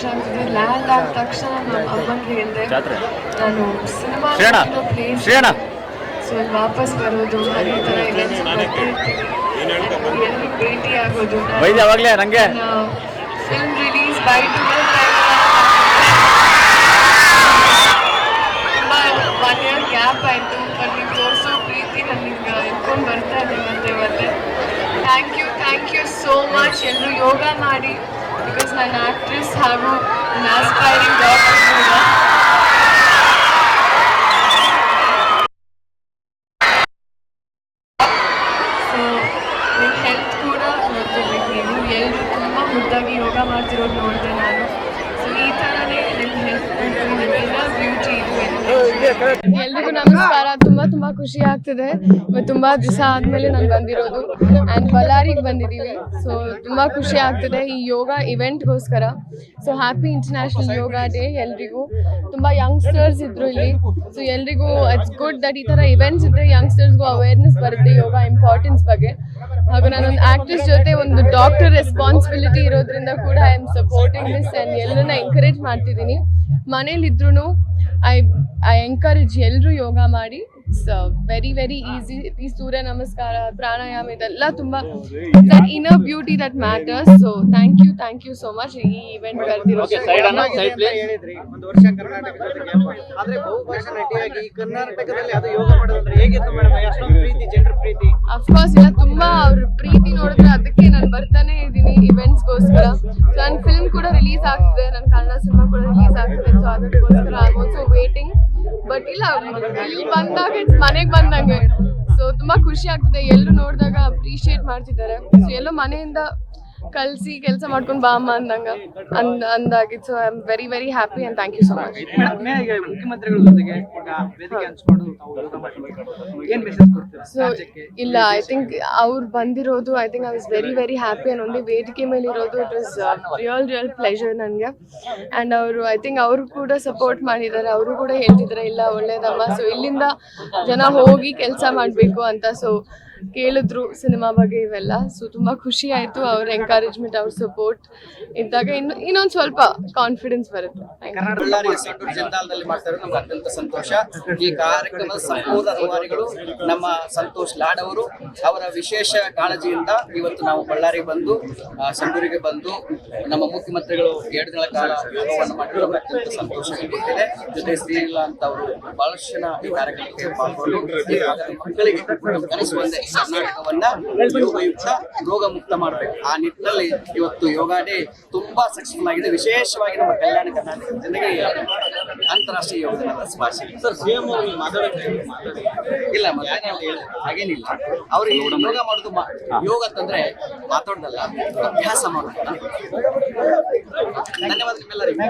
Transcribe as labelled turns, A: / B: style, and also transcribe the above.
A: ಸಂತೋಷ ಆಗ್ತಿದೆ ಲ್ಯಾಂಡ್ ಆದ ತಕ್ಷಣ ನಮ್ಮ ಅಮ್ಮನಿಗೆ ಹೇಳಿದೆ ನಾನು ಸಿನಿಮಾ ಪ್ಲೇಸ್ ಸೊ ಅಲ್ಲಿ ವಾಪಸ್ ಬರೋದು ಅದೇ ಥರ ಬರ್ತಿರ್ತೀವಿ ಎಲ್ಲಿ ಭೇಟಿ ಆಗೋದು.
B: ಅವಾಗ್ಲೇ ನಂಗೆ
A: ಫಿಲ್ಮ್ ರಿಲೀಸ್ ಬೈ ತುಂಬ ಒನ್ ಇಯರ್ ಗ್ಯಾಪ್ ಆಯಿತು. ಬಟ್ ನೀವು ತೋರಿಸೋ ಪ್ರೀತಿ ನನಗೆ ಇಟ್ಕೊಂಡು ಬರ್ತಾ ಇದೆ ಮತ್ತೆ ಮತ್ತೆ. Thank you thank you so much ಎಲ್ಲರೂ ಯೋಗ ಮಾಡಿ. ಬಿಕಾಸ್ ನಾನು ಆ್ಯಕ್ಟ್ರೆಸ್ ಹಾಗೂ ಆಸ್ಪೈರಿಂಗ್ ಡಾಕ್ಟರ್ ಕೂಡ ಸೊ ನಿಮ್ಮ ಹೆಲ್ತ್ ಕೂಡ ನೋಡ್ಕೋಬೇಕು ನೀವು ಎಲ್ಲರೂ ತುಂಬ ಮುದ್ದಾಗಿ ಯೋಗ ಮಾಡ್ತಿರೋದು ನೋಡಿದೆ ನಾನು ಸೊ ಈ ಥರನೇ ನಿಮ್ಮ ಹೆಲ್ತ್ ನಿಮಗೆಲ್ಲ ಬ್ಯೂಟಿ ಇದು ಎಲ್ರಿಗೂ ನಮಸ್ಕಾರ ತುಂಬಾ ತುಂಬಾ ಖುಷಿ ಆಗ್ತಿದೆ. ತುಂಬಾ ದಿವಸ ಆದ್ಮೇಲೆ ನಾನು ಬಂದಿರೋದು. ಅಂಡ್ ಬಳ್ಳಾರಿಗೆ ಬಂದಿದ್ದೀವಿ. ಸೊ ತುಂಬಾ ಖುಷಿ ಆಗ್ತಿದೆ ಈ ಯೋಗ ಇವೆಂಟ್ಗೋಸ್ಕರ so happy international yoga day ಎಲ್ರಿಗೂ. ತುಂಬಾ ಯಂಗ್ಸ್ಟರ್ಸ್ ಇದ್ರು ಇಲ್ಲಿ. ಸೊ ಎಲ್ರಿಗೂ ಇಟ್ಸ್ ಗುಡ್ ದಟ್ ಈ ತರ ಇವೆಂಟ್ಸ್ ಇದ್ರೆ ಯಂಗ್ಸ್ಟರ್ಸ್ಗೂ ಅವೇರ್ನೆಸ್ ಬರುತ್ತೆ ಯೋಗ ಇಂಪಾರ್ಟೆನ್ಸ್ ಬಗ್ಗೆ. ಹಾಗೂ ಒಂದು ಆಕ್ಟ್ರೆಸ್ ಜೊತೆ ಒಂದು ಡಾಕ್ಟರ್ ರೆಸ್ಪಾನ್ಸಿಬಿಲಿಟಿ ಇರೋದ್ರಿಂದ ಕೂಡ I am supporting this and ಎಲ್ಲರನ್ನ ಎಂಕರೇಜ್ ಮಾಡ್ತಿದ್ದೀನಿ. ಮನೇಲಿದ್ರು ಐ ಐ ಎಂಕರೇಜ್ ಎಲ್ಲರೂ ಯೋಗ ಮಾಡಿ. ಇಟ್ಸ್ ವೆರಿ ವೆರಿ ಈಸಿ ಈ ಸೂರ್ಯ ನಮಸ್ಕಾರ ಪ್ರಾಣಾಯಾಮ ಇದೆಲ್ಲ ತುಂಬ that inner beauty that matters so thank you thank you so much ಈ ಇವೆಂಟ್ ಕರೆದಿರೋ ಅಫ್ಕೋರ್ಸ್ ಇಲ್ಲ ತುಂಬಾ ಅವ್ರ ಪ್ರೀತಿ ನೋಡಿದ್ರೆ ಅದಕ್ಕೆ ನಾನು ಬರ್ತಾನೆ ಇದ್ದೀನಿ ಇವೆಂಟ್ಸ್ಗೋಸ್ಕರ ಸೊ ನನ್ನ ಫಿಲ್ಮ್ ಕೂಡ ರಿಲೀಸ್ ಆಗ್ತಿದೆ ನನ್ನ ಕನ್ನಡ ಸಿನಿಮಾ ಕೂಡ ರಿಲೀಸ್ ಆಗ್ತಿದೆ ಸೊ ಅದಕ್ಕೋಸ್ಕರ ಐ ಆಲ್ಸೋ ವೇಟಿಂಗ್ ಬಟ್ ಇಲ್ಲ ಇಲ್ಲಿ ಬಂದಾಗ ಇಟ್ಸ್ ಮನೆಗೆ ಬಂದಂಗೆ ಸೊ ತುಂಬಾ ಖುಷಿ ಆಗ್ತಿದೆ ಎಲ್ಲರೂ ನೋಡಿದಾಗ ಅಪ್ರಿಷಿಯೇಟ್ ಮಾಡ್ತಿದ್ದಾರೆ ಸೊ ಎಲ್ಲೋ ಮನೆಯಿಂದ ಕಲ್ಸಿ ಕೆಲಸ ಮಾಡ್ಕೊಂಡು ಬಾ ಅಮ್ಮ ಅಂದಂಗ. ಅಂದ್ ಅಂದಾಗಿತ್ತು so I am very very happy and thank you so much
C: ಮುಖ್ಯಮಂತ್ರಿಗಳ ಜೊತೆಗೆ
A: ಸೊ ಇಲ್ಲ ಐ ಥಿಂಕ್ ಅವ್ರು ಬಂದಿರೋದು I think I was very very happy and ಒಂದೇ ವೇದಿಕೆ ಮೇಲೆ ಇರೋದು it was real real pleasure ನನಗೆ ಆ್ಯಂಡ್ ಅವರು ಐ ಥಿಂಕ್ ಅವರು ಕೂಡ ಸಪೋರ್ಟ್ ಮಾಡಿದ್ದಾರೆ ಅವರು ಕೂಡ ಹೇಳ್ತಿದ್ದಾರೆ ಇಲ್ಲ ಒಳ್ಳೇದಮ್ಮ. ಸೊ ಇಲ್ಲಿಂದ ಜನ ಹೋಗಿ ಕೆಲಸ ಮಾಡಬೇಕು ಅಂತ. ಸೊ ಕೇಳಿದ್ರು ಸಿನಿಮಾ ಬಗ್ಗೆ ಇವೆಲ್ಲ. ಸೊ ತುಂಬ ಖುಷಿ ಆಯಿತು ಅವ್ರ ಎಂಕರೇಜ್ಮೆಂಟ್ ಅವ್ರ ಸಪೋರ್ಟ್ ಇದ್ದಾಗ ಇನ್ನು, ಇನ್ನೊಂದು ಸ್ವಲ್ಪ ಕಾನ್ಫಿಡೆನ್ಸ್ ಬರುತ್ತೆ.
C: ಅತ್ಯಂತ ಸಂತೋಷ. ಈ ಕಾರ್ಯಕ್ರಮದ ಸಂಪೂರ್ಣ ರೂವಾರಿಗಳು ನಮ್ಮ ಸಂತೋಷ್ ಲಾಡ್ ಅವರು ಅವರ ವಿಶೇಷ ಕಾಳಜಿಯಿಂದ ಇವತ್ತು ನಾವು ಬಳ್ಳಾರಿಗೆ ಬಂದು ಸಂಡೂರಿಗೆ ಬಂದು ನಮ್ಮ ಮುಖ್ಯಮಂತ್ರಿಗಳು ಎರಡು ದಿನಗಳ ಕಾಲ ಯೋಗವನ್ನು ಮಾಡಿದ್ರು. ಅತ್ಯಂತ ಸಂತೋಷ ಕೊಟ್ಟಿದೆ ಜೊತೆ ಶ್ರೀಲಾ ಅಂತ ಅವರು ಬಹಳಷ್ಟು ಜನ ಈ ಕಾರ್ಯಕ್ರಮಕ್ಕೆ ಪಾಲ್ಗೊಂಡು ಮಕ್ಕಳಿಗೆ ಕನಸು ಒಂದೇ ಕರ್ನಾಟಕವನ್ನ ಯೋಗಯುಕ್ತ ರೋಗ ಮುಕ್ತ ಮಾಡಬೇಕು. ಆ ನಿಟ್ಟಿನಲ್ಲಿ ಇವತ್ತು ಯೋಗ ಡೇ ತುಂಬಾ ಸಕ್ಸಸ್ಫುಲ್ ಆಗಿದೆ. ವಿಶೇಷವಾಗಿ ನಮ್ಮ ಕಲ್ಯಾಣ ಕರ್ನಾಟಕ ಜನರಿಗೆ ಅಂತಾರಾಷ್ಟ್ರೀಯ ಯೋಗ ದಿನದ ಶುಭಾಶಯ. ಇಲ್ಲ ಹಾಗೇನಿಲ್ಲ. ಅವ್ರಿಗೆ ಯೋಗ ಮಾಡೋದು ಯೋಗ ಅಂತಂದ್ರೆ ಮಾತಾಡೋದಲ್ಲ ಅಭ್ಯಾಸ ಮಾಡೋದಲ್ಲ. ಧನ್ಯವಾದ ಎಲ್ಲರಿಗೂ.